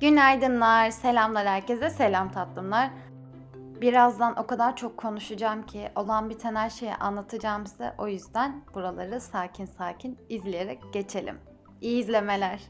Günaydınlar, selamlar herkese, selam tatlımlar. Birazdan o kadar çok konuşacağım ki olan biten her şeyi anlatacağım size. O yüzden buraları sakin sakin izleyerek geçelim. İyi izlemeler.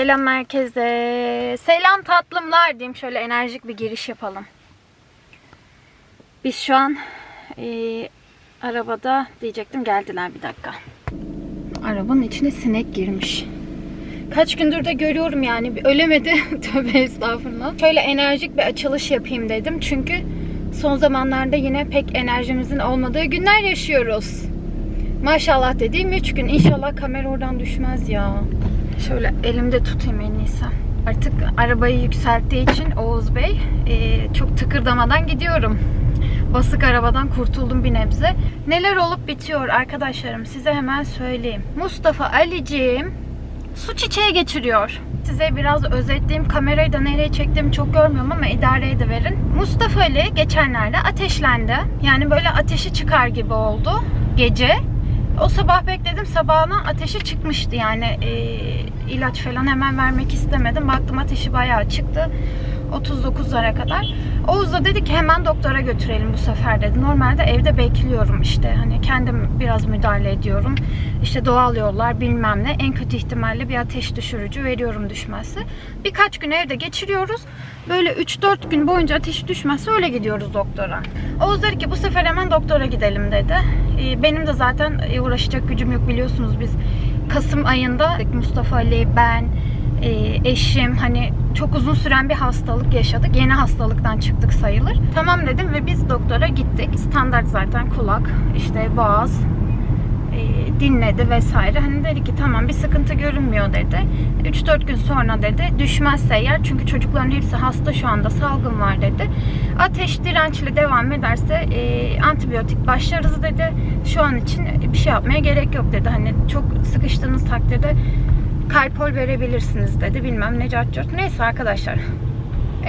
Selam merkeze. Selam tatlımlar diyeyim. Şöyle enerjik bir giriş yapalım. Biz şu an e, arabada diyecektim geldiler bir dakika. Arabanın içine sinek girmiş. Kaç gündür de görüyorum yani. Bir Ölemedi. Tövbe estağfurullah. Şöyle enerjik bir açılış yapayım dedim. Çünkü son zamanlarda yine pek enerjimizin olmadığı günler yaşıyoruz. Maşallah dediğim 3 gün. İnşallah kamera oradan düşmez ya. Şöyle elimde tutayım en iyisi. Artık arabayı yükselttiği için Oğuz Bey e, çok tıkırdamadan gidiyorum. Basık arabadan kurtuldum bir nebze. Neler olup bitiyor arkadaşlarım size hemen söyleyeyim. Mustafa Ali'ciğim su çiçeği geçiriyor. Size biraz özetleyeyim. Kamerayı da nereye çektiğimi çok görmüyorum ama idare ediverin. Mustafa Ali geçenlerde ateşlendi. Yani böyle ateşi çıkar gibi oldu gece. O sabah bekledim. Sabahına ateşi çıkmıştı yani e, ilaç falan hemen vermek istemedim. Baktım ateşi bayağı çıktı. 39'lara kadar. Oğuz da dedi ki hemen doktora götürelim bu sefer dedi. Normalde evde bekliyorum işte. Hani kendim biraz müdahale ediyorum. İşte doğal yollar bilmem ne. En kötü ihtimalle bir ateş düşürücü veriyorum düşmezse. Birkaç gün evde geçiriyoruz. Böyle 3-4 gün boyunca ateşi düşmezse öyle gidiyoruz doktora. Oğuz dedi ki bu sefer hemen doktora gidelim dedi. Ee, Benim de zaten e, uğraşacak gücüm yok biliyorsunuz biz Kasım ayında Mustafa Ali, ben, e, eşim hani çok uzun süren bir hastalık yaşadık. Yeni hastalıktan çıktık sayılır. Tamam dedim ve biz doktora gittik. Standart zaten kulak, işte boğaz, e, dinledi vesaire. Hani dedi ki tamam bir sıkıntı görünmüyor dedi. 3-4 gün sonra dedi düşmezse eğer çünkü çocukların hepsi hasta şu anda salgın var dedi. Ateş dirençli devam ederse e, antibiyotik başlarız dedi. Şu an için bir şey yapmaya gerek yok dedi. Hani çok sıkıştığınız takdirde Kalpol verebilirsiniz dedi. Bilmem ne cart. Neyse arkadaşlar.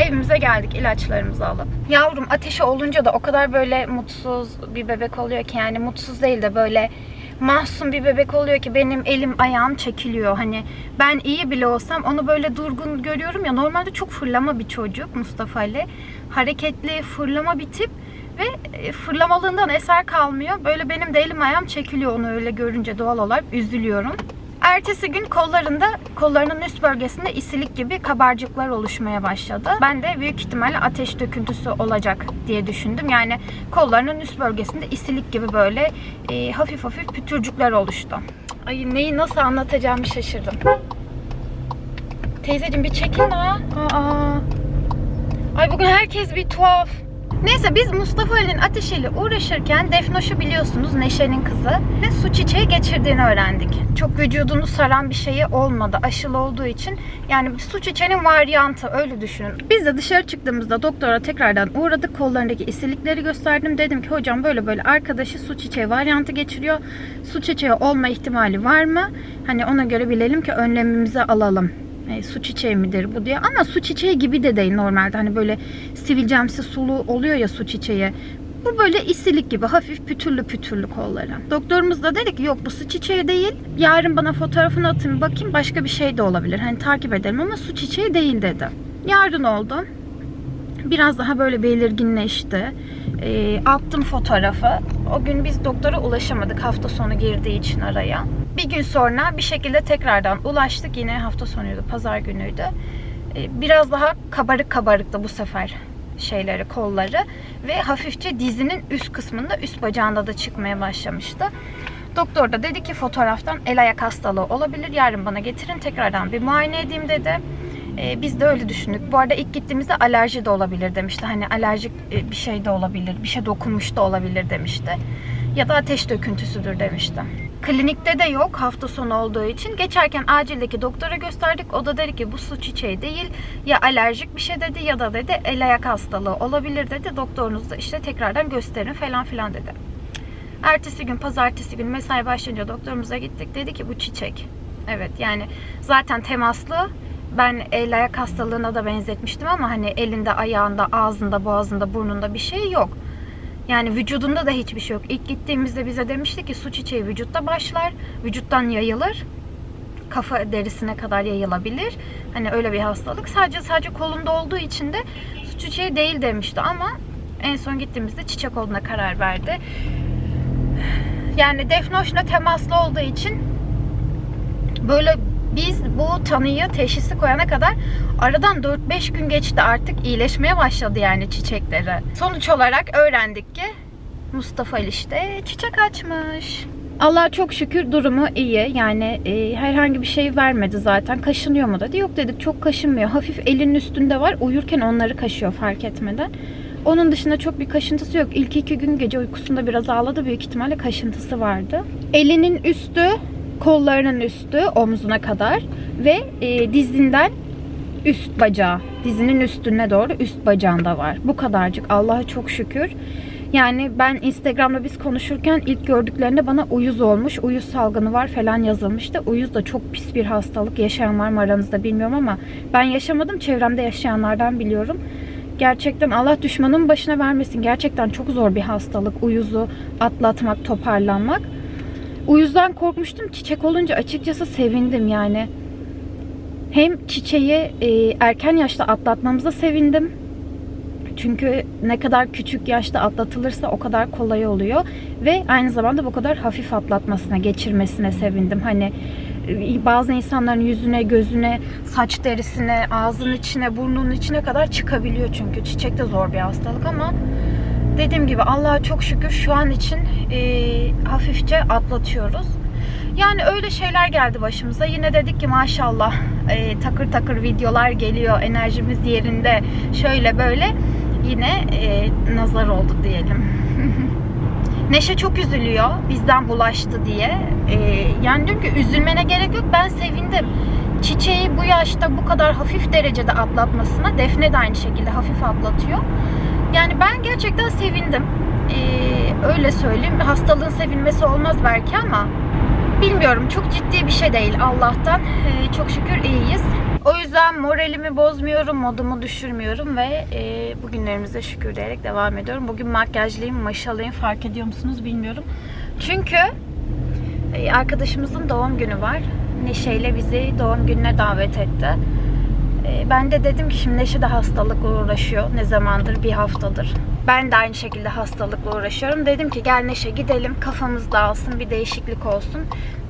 Evimize geldik ilaçlarımızı alıp. Yavrum ateşi olunca da o kadar böyle mutsuz bir bebek oluyor ki yani mutsuz değil de böyle mahzun bir bebek oluyor ki benim elim ayağım çekiliyor. Hani ben iyi bile olsam onu böyle durgun görüyorum ya normalde çok fırlama bir çocuk Mustafa Ali. Hareketli fırlama bir tip ve e, fırlamalığından eser kalmıyor. Böyle benim de elim ayağım çekiliyor onu öyle görünce doğal olarak üzülüyorum. Ertesi gün kollarında, kollarının üst bölgesinde isilik gibi kabarcıklar oluşmaya başladı. Ben de büyük ihtimalle ateş döküntüsü olacak diye düşündüm. Yani kollarının üst bölgesinde isilik gibi böyle e, hafif hafif pütürcükler oluştu. Ay neyi nasıl anlatacağımı şaşırdım. Teyzeciğim bir çekin daha. Aa. Ay bugün herkes bir tuhaf. Neyse biz Mustafa Ali'nin ateşiyle uğraşırken Defnoş'u biliyorsunuz Neşe'nin kızı ve su çiçeği geçirdiğini öğrendik. Çok vücudunu saran bir şeyi olmadı aşılı olduğu için. Yani su çiçeğinin varyantı öyle düşünün. Biz de dışarı çıktığımızda doktora tekrardan uğradık. Kollarındaki isilikleri gösterdim. Dedim ki hocam böyle böyle arkadaşı su çiçeği varyantı geçiriyor. Su çiçeği olma ihtimali var mı? Hani ona göre bilelim ki önlemimizi alalım e, su çiçeği midir bu diye. Ama su çiçeği gibi de değil normalde. Hani böyle sivilcemsi sulu oluyor ya su çiçeği. Bu böyle isilik gibi hafif pütürlü pütürlü kolları. Doktorumuz da dedi ki yok bu su çiçeği değil. Yarın bana fotoğrafını atın bakayım başka bir şey de olabilir. Hani takip edelim ama su çiçeği değil dedi. Yarın oldu. Biraz daha böyle belirginleşti. E, attım fotoğrafı. O gün biz doktora ulaşamadık hafta sonu girdiği için araya. Bir gün sonra bir şekilde tekrardan ulaştık. Yine hafta sonuydu, pazar günüydü. Ee, Biraz daha kabarık kabarıktı bu sefer şeyleri, kolları. Ve hafifçe dizinin üst kısmında, üst bacağında da çıkmaya başlamıştı. Doktor da dedi ki fotoğraftan el ayak hastalığı olabilir. Yarın bana getirin tekrardan bir muayene edeyim dedi. Ee, biz de öyle düşündük. Bu arada ilk gittiğimizde alerji de olabilir demişti. Hani alerjik e, bir şey de olabilir, bir şey dokunmuş da olabilir demişti. Ya da ateş döküntüsüdür demişti. Klinikte de yok hafta sonu olduğu için. Geçerken acildeki doktora gösterdik. O da dedi ki bu su çiçeği değil. Ya alerjik bir şey dedi ya da dedi el ayak hastalığı olabilir dedi. Doktorunuz da işte tekrardan gösterin falan filan dedi. Ertesi gün pazartesi günü mesai başlayınca doktorumuza gittik. Dedi ki bu çiçek. Evet yani zaten temaslı. Ben el ayak hastalığına da benzetmiştim ama hani elinde, ayağında, ağzında, boğazında, burnunda bir şey yok. Yani vücudunda da hiçbir şey yok. İlk gittiğimizde bize demişti ki su çiçeği vücutta başlar, vücuttan yayılır. Kafa derisine kadar yayılabilir. Hani öyle bir hastalık. Sadece sadece kolunda olduğu için de su çiçeği değil demişti ama en son gittiğimizde çiçek olduğuna karar verdi. Yani Defnoş'la temaslı olduğu için böyle biz bu tanıyı teşhisi koyana kadar aradan 4-5 gün geçti artık iyileşmeye başladı yani çiçekleri. Sonuç olarak öğrendik ki Mustafa işte çiçek açmış. Allah çok şükür durumu iyi. Yani e, herhangi bir şey vermedi zaten. Kaşınıyor mu dedi. Yok dedik çok kaşınmıyor. Hafif elinin üstünde var. Uyurken onları kaşıyor fark etmeden. Onun dışında çok bir kaşıntısı yok. İlk iki gün gece uykusunda biraz ağladı. Büyük ihtimalle kaşıntısı vardı. Elinin üstü, kollarının üstü omzuna kadar ve e, dizinden üst bacağı, dizinin üstüne doğru üst bacağında var. Bu kadarcık. Allah'a çok şükür. Yani ben Instagram'da biz konuşurken ilk gördüklerinde bana uyuz olmuş, uyuz salgını var falan yazılmıştı. Uyuz da çok pis bir hastalık. Yaşayan var mı aranızda bilmiyorum ama ben yaşamadım. Çevremde yaşayanlardan biliyorum. Gerçekten Allah düşmanın başına vermesin. Gerçekten çok zor bir hastalık. Uyuzu atlatmak, toparlanmak. Uyuzdan korkmuştum. Çiçek olunca açıkçası sevindim yani. Hem çiçeği e, erken yaşta atlatmamıza sevindim. Çünkü ne kadar küçük yaşta atlatılırsa o kadar kolay oluyor. Ve aynı zamanda bu kadar hafif atlatmasına, geçirmesine sevindim. Hani e, bazı insanların yüzüne, gözüne, saç derisine, ağzının içine, burnunun içine kadar çıkabiliyor çünkü. Çiçek de zor bir hastalık ama dediğim gibi Allah'a çok şükür şu an için e, hafifçe atlatıyoruz. Yani öyle şeyler geldi başımıza. Yine dedik ki maşallah e, takır takır videolar geliyor, enerjimiz yerinde, şöyle böyle. Yine e, nazar oldu diyelim. Neşe çok üzülüyor bizden bulaştı diye. E, yani diyorum ki üzülmene gerek yok. Ben sevindim. Çiçeği bu yaşta bu kadar hafif derecede atlatmasına Defne de aynı şekilde hafif atlatıyor. Yani ben gerçekten sevindim. E, öyle söyleyeyim. Hastalığın sevilmesi olmaz belki ama bilmiyorum çok ciddi bir şey değil Allah'tan. Ee, çok şükür iyiyiz. O yüzden moralimi bozmuyorum, modumu düşürmüyorum ve e, bugünlerimize şükür diyerek devam ediyorum. Bugün makyajlıyım, maşalıyım fark ediyor musunuz bilmiyorum. Çünkü e, arkadaşımızın doğum günü var. Neşe ile bizi doğum gününe davet etti. E, ben de dedim ki şimdi Neşe de hastalıkla uğraşıyor. Ne zamandır? Bir haftadır. Ben de aynı şekilde hastalıkla uğraşıyorum. Dedim ki gel Neşe gidelim kafamız dağılsın bir değişiklik olsun.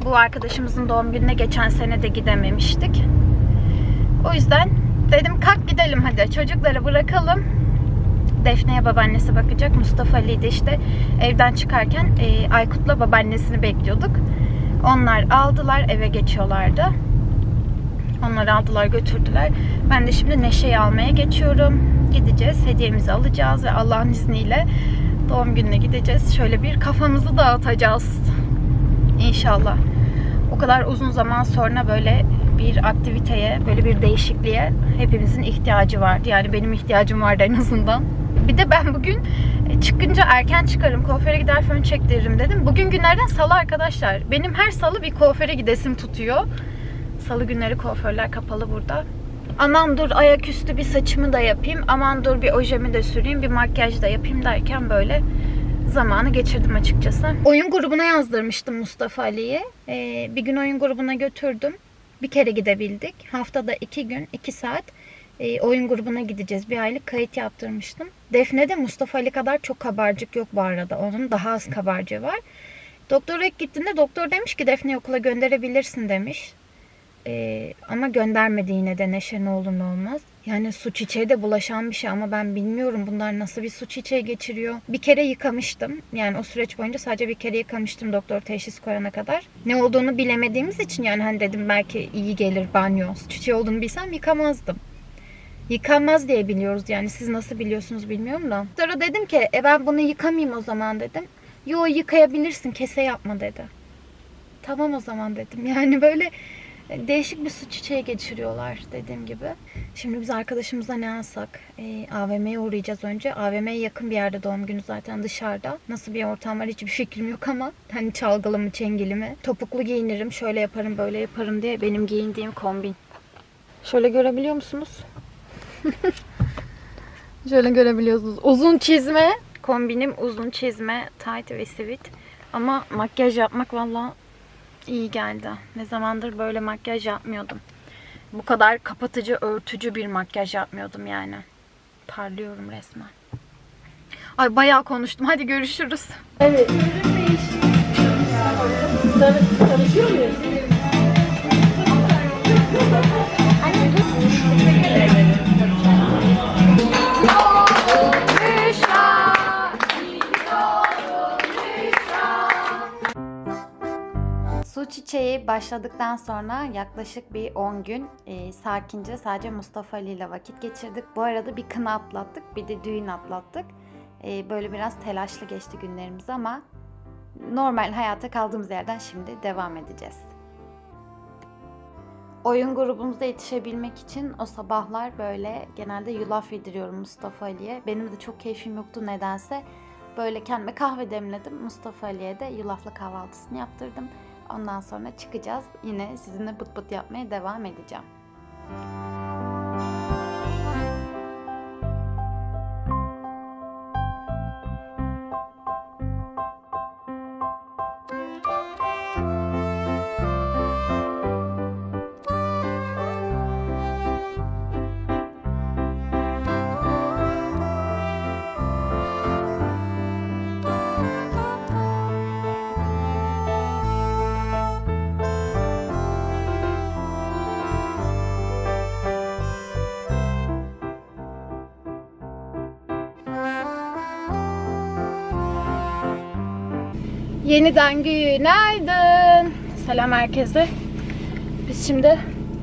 Bu arkadaşımızın doğum gününe geçen sene de gidememiştik. O yüzden dedim kalk gidelim hadi çocukları bırakalım. Defne'ye babaannesi bakacak. Mustafa Ali de işte evden çıkarken e, Aykut'la babaannesini bekliyorduk. Onlar aldılar eve geçiyorlardı. Onları aldılar götürdüler. Ben de şimdi Neşe'yi almaya geçiyorum. Gideceğiz hediyemizi alacağız ve Allah'ın izniyle doğum gününe gideceğiz. Şöyle bir kafamızı dağıtacağız. İnşallah. O kadar uzun zaman sonra böyle bir aktiviteye, böyle bir değişikliğe hepimizin ihtiyacı vardı. Yani benim ihtiyacım vardı en azından. Bir de ben bugün e, çıkınca erken çıkarım, kuaföre gider fön çektiririm dedim. Bugün günlerden salı arkadaşlar. Benim her salı bir kuaföre gidesim tutuyor. Salı günleri kuaförler kapalı burada. Aman dur ayaküstü bir saçımı da yapayım. Aman dur bir ojemi de süreyim, bir makyaj da yapayım derken böyle zamanı geçirdim açıkçası. Oyun grubuna yazdırmıştım Mustafa Ali'yi. Ee, bir gün oyun grubuna götürdüm. Bir kere gidebildik. Haftada iki gün, iki saat e, oyun grubuna gideceğiz. Bir aylık kayıt yaptırmıştım. Defne de Mustafa Ali kadar çok kabarcık yok bu arada. Onun daha az kabarcığı var. Doktora ilk gittiğinde doktor demiş ki Defne'yi okula gönderebilirsin demiş. Ee, ama göndermedi yine de Neşe ne olur ne olmaz. Yani su çiçeği de bulaşan bir şey ama ben bilmiyorum bunlar nasıl bir su çiçeği geçiriyor. Bir kere yıkamıştım. Yani o süreç boyunca sadece bir kere yıkamıştım doktor teşhis koyana kadar. Ne olduğunu bilemediğimiz için yani hani dedim belki iyi gelir banyo. Su çiçeği olduğunu bilsem yıkamazdım. Yıkanmaz diye biliyoruz yani siz nasıl biliyorsunuz bilmiyorum da. Sonra dedim ki e ben bunu yıkamayayım o zaman dedim. Yo yıkayabilirsin kese yapma dedi. Tamam o zaman dedim. Yani böyle değişik bir su çiçeği geçiriyorlar dediğim gibi. Şimdi biz arkadaşımıza ne alsak? E, AVM'ye uğrayacağız önce. AVM'ye yakın bir yerde doğum günü zaten dışarıda. Nasıl bir ortam var hiçbir fikrim yok ama hani çalgılı mı çengeli mi? Topuklu giyinirim şöyle yaparım böyle yaparım diye benim giyindiğim kombin. Şöyle görebiliyor musunuz? Şöyle görebiliyorsunuz. Uzun çizme. Kombinim uzun çizme, tight ve sivit. Ama makyaj yapmak valla iyi geldi. Ne zamandır böyle makyaj yapmıyordum. Bu kadar kapatıcı, örtücü bir makyaj yapmıyordum yani. Parlıyorum resmen. Ay bayağı konuştum. Hadi görüşürüz. Su çiçeği başladıktan sonra yaklaşık bir 10 gün e, sakince sadece Mustafa Ali ile vakit geçirdik. Bu arada bir kına atlattık, bir de düğün atlattık. E, böyle biraz telaşlı geçti günlerimiz ama normal hayata kaldığımız yerden şimdi devam edeceğiz. Oyun grubumuza yetişebilmek için o sabahlar böyle genelde yulaf yediriyorum Mustafa Ali'ye. Benim de çok keyfim yoktu nedense. Böyle kendime kahve demledim. Mustafa Ali'ye de yulaflı kahvaltısını yaptırdım. Ondan sonra çıkacağız. Yine sizinle bıt bıt yapmaya devam edeceğim. Yeniden günaydın. Selam herkese. Biz şimdi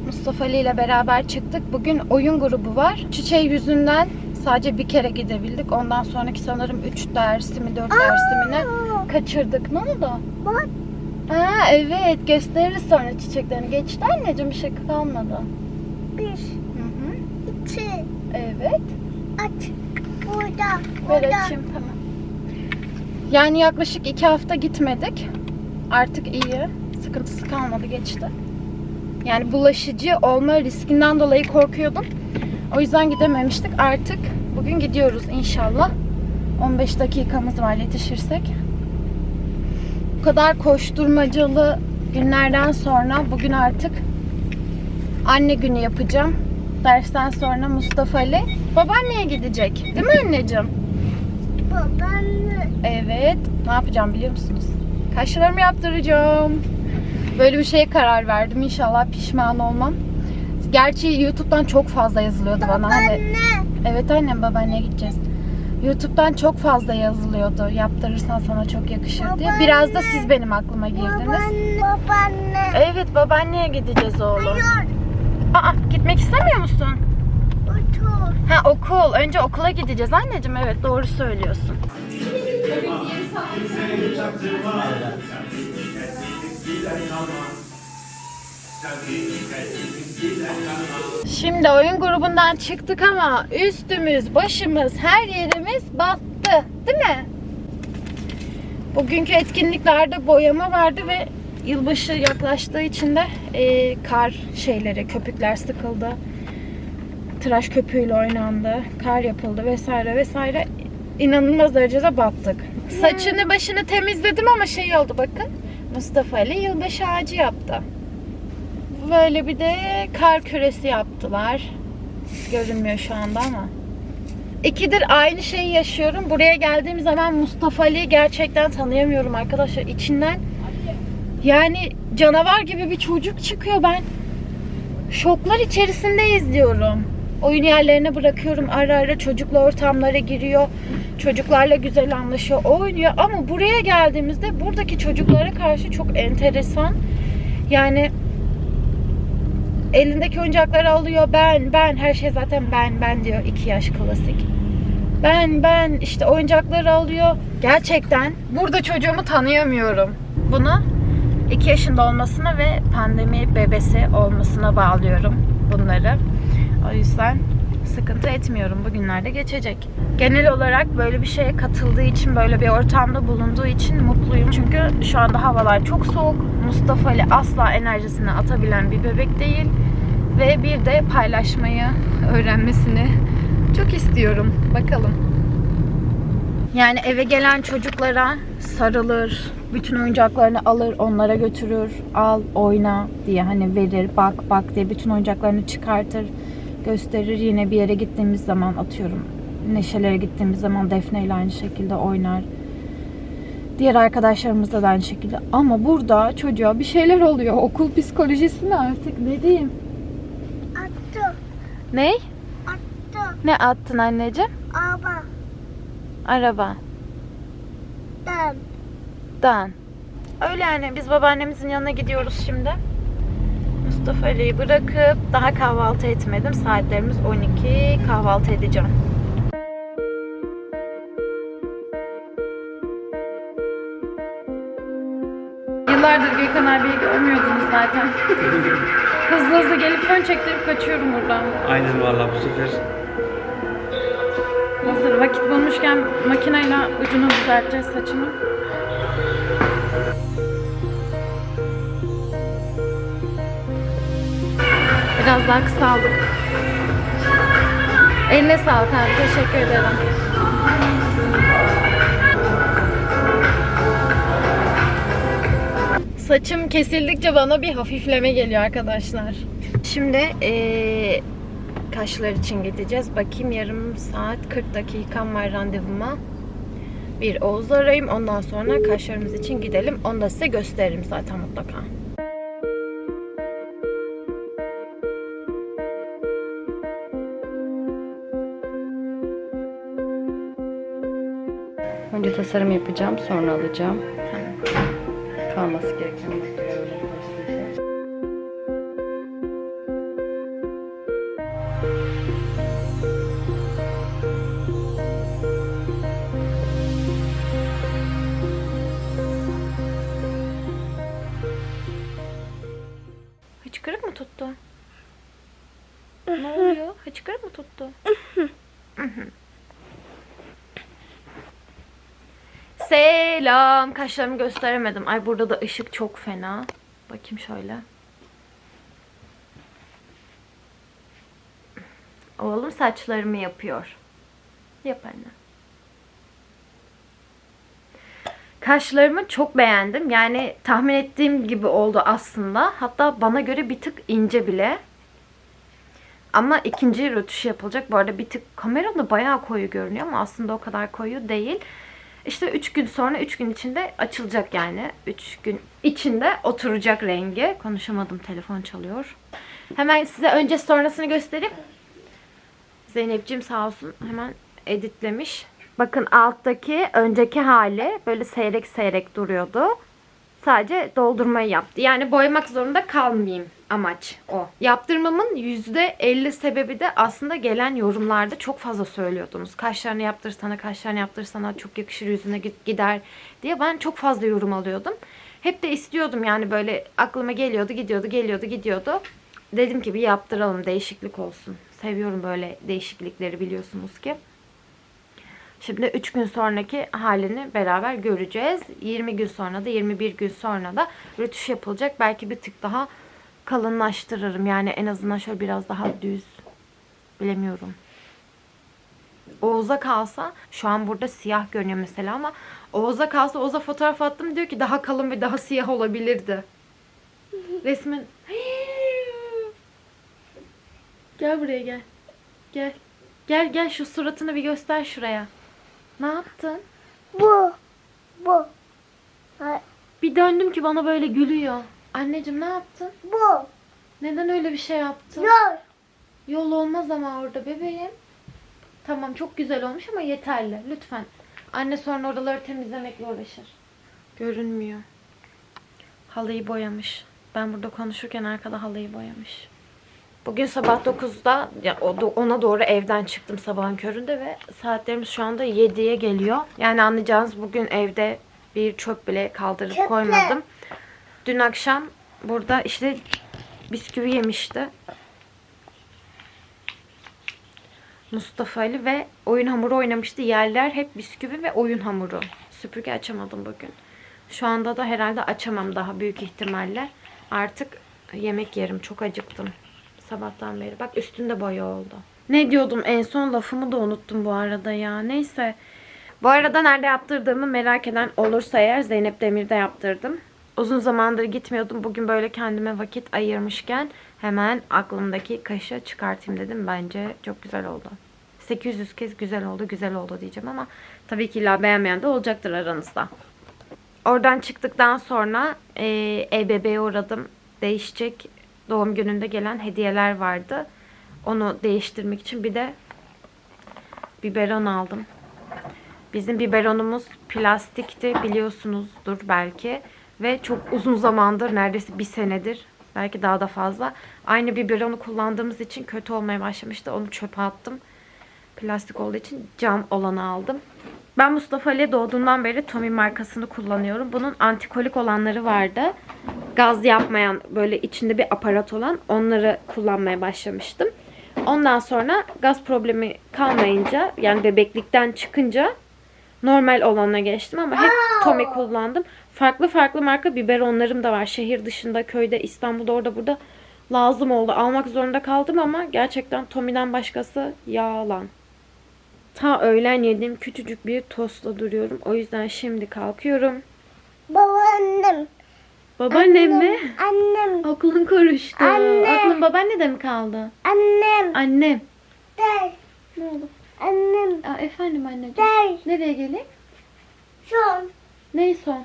Mustafa Ali ile beraber çıktık. Bugün oyun grubu var. Çiçeği yüzünden sadece bir kere gidebildik. Ondan sonraki sanırım 3 dersi mi 4 dersi mi ne kaçırdık. Ne oldu? Bak Ha evet gösteririz sonra çiçeklerini. Geçti anneciğim bir şey kalmadı. bir, Hı hı. iki, Evet. aç. Burada, Ver açayım tamam. Yani yaklaşık iki hafta gitmedik. Artık iyi. sıkıntısı kalmadı geçti. Yani bulaşıcı olma riskinden dolayı korkuyordum. O yüzden gidememiştik. Artık bugün gidiyoruz inşallah. 15 dakikamız var yetişirsek. Bu kadar koşturmacalı günlerden sonra bugün artık anne günü yapacağım. Dersten sonra Mustafa Ali babaanneye gidecek. Değil mi anneciğim? Babaanne. Evet. Ne yapacağım biliyor musunuz? Kaşlarımı yaptıracağım. Böyle bir şeye karar verdim. İnşallah pişman olmam. Gerçi YouTube'dan çok fazla yazılıyordu bana. Hani, Babaanne. evet annem babaanneye gideceğiz. YouTube'dan çok fazla yazılıyordu. Yaptırırsan sana çok yakışır diye. Biraz da siz benim aklıma girdiniz. Babaanne. Babaanne. Evet babaanneye gideceğiz oğlum. Hayır. Aa gitmek istemiyor musun? Otur. Ha okul. Önce okula gideceğiz anneciğim. Evet doğru söylüyorsun. Şimdi oyun grubundan çıktık ama üstümüz, başımız, her yerimiz battı. Değil mi? Bugünkü etkinliklerde boyama vardı ve yılbaşı yaklaştığı için de e, kar şeyleri, köpükler sıkıldı. Tıraş köpüğüyle oynandı. Kar yapıldı vesaire vesaire. İnanılmaz derecede battık. Saçını başını temizledim ama şey oldu bakın. Mustafa Ali yılbaşı ağacı yaptı. Böyle bir de kar küresi yaptılar. Görünmüyor şu anda ama. İkidir aynı şeyi yaşıyorum. Buraya geldiğim zaman Mustafa Ali'yi gerçekten tanıyamıyorum arkadaşlar. İçinden yani canavar gibi bir çocuk çıkıyor ben. Şoklar içerisinde izliyorum. Oyun yerlerine bırakıyorum. Ara ara çocukla ortamlara giriyor. Çocuklarla güzel anlaşıyor. Oynuyor. Ama buraya geldiğimizde buradaki çocuklara karşı çok enteresan. Yani elindeki oyuncakları alıyor. Ben, ben. Her şey zaten ben, ben diyor. iki yaş klasik. Ben, ben. işte oyuncakları alıyor. Gerçekten burada çocuğumu tanıyamıyorum. Bunu 2 yaşında olmasına ve pandemi bebesi olmasına bağlıyorum bunları. O yüzden sıkıntı etmiyorum. Bugünlerde geçecek. Genel olarak böyle bir şeye katıldığı için, böyle bir ortamda bulunduğu için mutluyum. Çünkü şu anda havalar çok soğuk. Mustafa Ali asla enerjisini atabilen bir bebek değil. Ve bir de paylaşmayı öğrenmesini çok istiyorum. Bakalım. Yani eve gelen çocuklara sarılır, bütün oyuncaklarını alır, onlara götürür, al, oyna diye hani verir, bak bak diye bütün oyuncaklarını çıkartır, gösterir. Yine bir yere gittiğimiz zaman atıyorum. Neşelere gittiğimiz zaman Defne ile aynı şekilde oynar. Diğer arkadaşlarımızla da aynı şekilde. Ama burada çocuğa bir şeyler oluyor. Okul psikolojisi mi artık ne diyeyim? Attı. Ne? Attı. Ne attın anneciğim? Ama. Araba. Ben. Dan. Öyle yani biz babaannemizin yanına gidiyoruz şimdi. Mustafa Ali'yi bırakıp daha kahvaltı etmedim. Saatlerimiz 12. Kahvaltı edeceğim. Yıllardır Gökhan abiyi görmüyordunuz zaten. hızlı hızlı gelip fön çektirip kaçıyorum buradan. Aynen valla bu sefer Hazır vakit bulmuşken makineyle ucunu düzelteceğiz saçını. Biraz daha kısaldık. Eline sağlık abi. Teşekkür ederim. Saçım kesildikçe bana bir hafifleme geliyor arkadaşlar. Şimdi eee kaşlar için gideceğiz. Bakayım yarım saat 40 dakikam var randevuma. Bir Oğuz'u arayayım. Ondan sonra kaşlarımız için gidelim. Onu da size gösteririm zaten mutlaka. Tasarım yapacağım, sonra alacağım. Kalması gereken vaziyette. Hıçkırık mı tuttu? ne oluyor? Hıçkırık mı tuttu? Selam. Kaşlarımı gösteremedim. Ay burada da ışık çok fena. Bakayım şöyle. Oğlum saçlarımı yapıyor. Yap anne. Kaşlarımı çok beğendim. Yani tahmin ettiğim gibi oldu aslında. Hatta bana göre bir tık ince bile. Ama ikinci rötuş yapılacak. Bu arada bir tık kamerada bayağı koyu görünüyor ama aslında o kadar koyu değil. İşte 3 gün sonra 3 gün içinde açılacak yani. 3 gün içinde oturacak rengi. Konuşamadım telefon çalıyor. Hemen size önce sonrasını göstereyim. Zeynep'ciğim sağ olsun hemen editlemiş. Bakın alttaki önceki hali böyle seyrek seyrek duruyordu. Sadece doldurmayı yaptı. Yani boyamak zorunda kalmayayım amaç o. Yaptırmamın %50 sebebi de aslında gelen yorumlarda çok fazla söylüyordunuz. Kaşlarını yaptırsana, kaşlarını yaptırsana çok yakışır yüzüne gider diye ben çok fazla yorum alıyordum. Hep de istiyordum yani böyle aklıma geliyordu, gidiyordu, geliyordu, gidiyordu. Dedim ki bir yaptıralım, değişiklik olsun. Seviyorum böyle değişiklikleri biliyorsunuz ki. Şimdi 3 gün sonraki halini beraber göreceğiz. 20 gün sonra da 21 gün sonra da rötuş yapılacak. Belki bir tık daha kalınlaştırırım. Yani en azından şöyle biraz daha düz. Bilemiyorum. Oğuz'a kalsa şu an burada siyah görünüyor mesela ama Oğuz'a kalsa Oğuz'a fotoğraf attım diyor ki daha kalın ve daha siyah olabilirdi. Resmen Gel buraya gel. Gel. Gel gel şu suratını bir göster şuraya. Ne yaptın? Bu. Bu. Bir döndüm ki bana böyle gülüyor. Anneciğim ne yaptın? Bu. Neden öyle bir şey yaptın? Yol. Yol olmaz ama orada bebeğim. Tamam çok güzel olmuş ama yeterli. Lütfen. Anne sonra oraları temizlemekle uğraşır. Görünmüyor. Halıyı boyamış. Ben burada konuşurken arkada halıyı boyamış. Bugün sabah 9'da ya ona doğru evden çıktım sabahın köründe ve saatlerimiz şu anda 7'ye geliyor. Yani anlayacağınız bugün evde bir çöp bile kaldırıp Çöple. koymadım. Dün akşam burada işte bisküvi yemişti. Mustafa Ali ve oyun hamuru oynamıştı. Yerler hep bisküvi ve oyun hamuru. Süpürge açamadım bugün. Şu anda da herhalde açamam daha büyük ihtimalle. Artık yemek yerim. Çok acıktım. Sabahtan beri. Bak üstünde boya oldu. Ne diyordum en son lafımı da unuttum bu arada ya. Neyse. Bu arada nerede yaptırdığımı merak eden olursa eğer Zeynep Demir'de yaptırdım. Uzun zamandır gitmiyordum. Bugün böyle kendime vakit ayırmışken hemen aklımdaki kaşı çıkartayım dedim. Bence çok güzel oldu. 800 kez güzel oldu, güzel oldu diyeceğim ama tabii ki illa beğenmeyen de olacaktır aranızda. Oradan çıktıktan sonra e, EBB'ye uğradım. Değişecek doğum gününde gelen hediyeler vardı. Onu değiştirmek için bir de biberon aldım. Bizim biberonumuz plastikti biliyorsunuzdur belki. Ve çok uzun zamandır neredeyse bir senedir belki daha da fazla aynı biberonu kullandığımız için kötü olmaya başlamıştı. Onu çöpe attım. Plastik olduğu için cam olanı aldım. Ben Mustafa Ali doğduğundan beri Tommy markasını kullanıyorum. Bunun antikolik olanları vardı. Gaz yapmayan böyle içinde bir aparat olan onları kullanmaya başlamıştım. Ondan sonra gaz problemi kalmayınca yani bebeklikten çıkınca normal olana geçtim ama hep Tommy kullandım. Farklı farklı marka biberonlarım da var. Şehir dışında, köyde, İstanbul'da, orada burada lazım oldu. Almak zorunda kaldım ama gerçekten Tommy'den başkası yalan. Ta öğlen yediğim küçücük bir tostla duruyorum. O yüzden şimdi kalkıyorum. Babaannem. Babaannem mi? Annem. Aklın karıştı. Anne. Aklın babaannede mi kaldı? Annem. Annem. Gel. Ne oldu? Annem. Aa, efendim anneciğim. Gel. Nereye geleyim? Son. Ne son?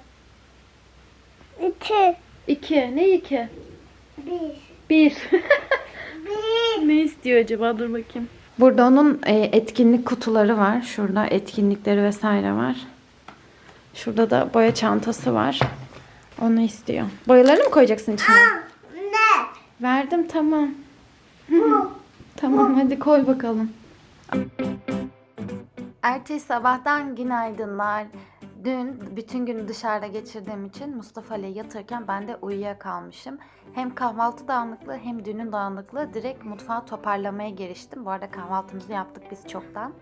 İki. İki. Ne iki? Bir. Bir. Bir. ne istiyor acaba? Dur bakayım. Burada onun e, etkinlik kutuları var. Şurada etkinlikleri vesaire var. Şurada da boya çantası var. Onu istiyor. Boyalarını mı koyacaksın içine? Ne? Verdim tamam. tamam hadi koy bakalım. Ertesi sabahtan günaydınlar. Dün bütün günü dışarıda geçirdiğim için Mustafa ile yatırken ben de uyuyakalmışım. Hem kahvaltı dağınıklığı hem dünün dağınıklığı direkt mutfağı toparlamaya giriştim. Bu arada kahvaltımızı yaptık biz çoktan.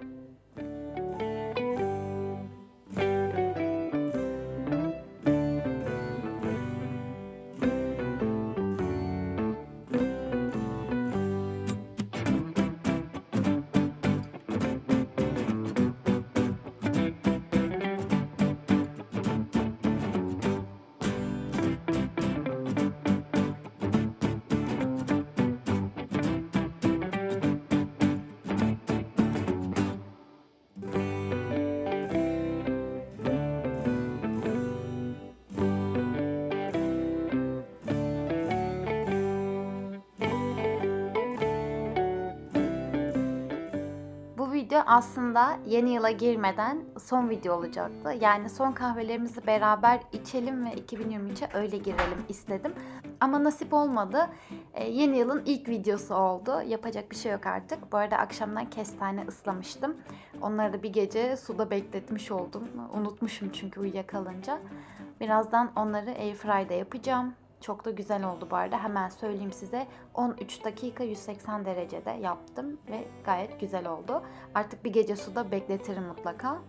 Video aslında yeni yıla girmeden son video olacaktı. Yani son kahvelerimizi beraber içelim ve 2023'e öyle girelim istedim. Ama nasip olmadı. Ee, yeni yılın ilk videosu oldu. Yapacak bir şey yok artık. Bu arada akşamdan kestane ıslamıştım. Onları da bir gece suda bekletmiş oldum. Unutmuşum çünkü uyuyakalınca. Birazdan onları airfry'de yapacağım. Çok da güzel oldu bu arada. Hemen söyleyeyim size. 13 dakika 180 derecede yaptım ve gayet güzel oldu. Artık bir gece suda bekletirim mutlaka.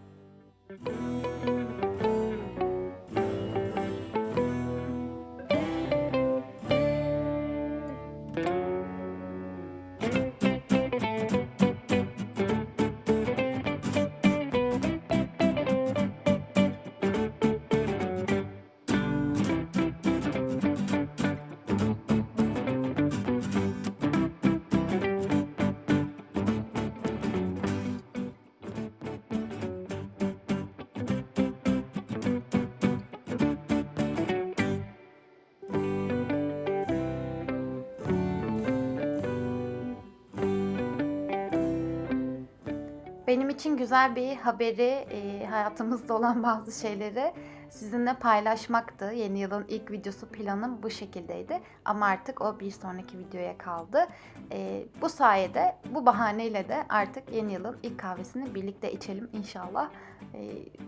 Benim için güzel bir haberi, e, hayatımızda olan bazı şeyleri sizinle paylaşmaktı. Yeni yılın ilk videosu planım bu şekildeydi. Ama artık o bir sonraki videoya kaldı. E, bu sayede, bu bahaneyle de artık yeni yılın ilk kahvesini birlikte içelim inşallah. E,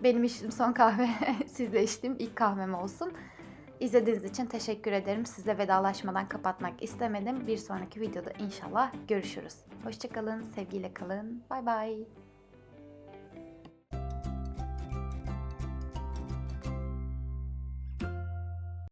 benim içtiğim son kahve sizle içtiğim ilk kahvem olsun. İzlediğiniz için teşekkür ederim. Size vedalaşmadan kapatmak istemedim. Bir sonraki videoda inşallah görüşürüz. Hoşçakalın, sevgiyle kalın. Bay bay.